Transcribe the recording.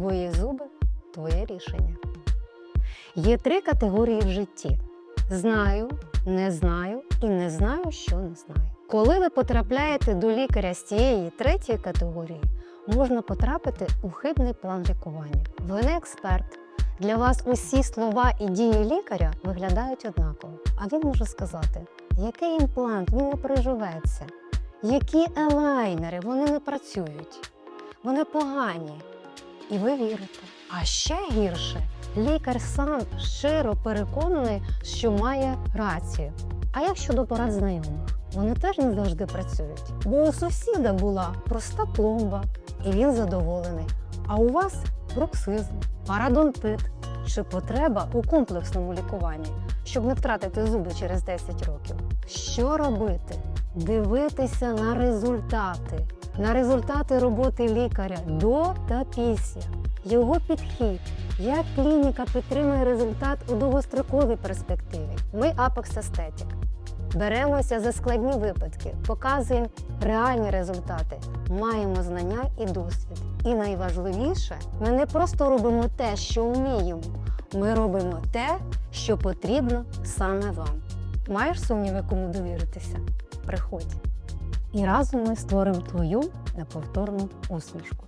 Твої зуби твоє рішення. Є три категорії в житті: знаю, не знаю і не знаю, що не знаю. Коли ви потрапляєте до лікаря з цієї третьої категорії, можна потрапити у хибний план лікування. Ви не експерт. Для вас усі слова і дії лікаря виглядають однаково. А він може сказати, який імплант він не приживеться, які елайнери вони не працюють, вони погані. І ви вірите. А ще гірше, лікар сам щиро переконаний, що має рацію. А як щодо порад знайомих? Вони теж не завжди працюють. Бо у сусіда була проста пломба, і він задоволений. А у вас бруксизм, парадонтит чи потреба у комплексному лікуванні, щоб не втратити зуби через 10 років. Що робити? Дивитися на результати, на результати роботи лікаря до та після, його підхід, як клініка підтримує результат у довгостроковій перспективі. Ми Apex Aesthetic. Беремося за складні випадки, показуємо реальні результати, маємо знання і досвід. І найважливіше, ми не просто робимо те, що вміємо, ми робимо те, що потрібно саме вам. Маєш сумніви, кому довіритися? Приходь. І разом ми створимо твою неповторну усмішку.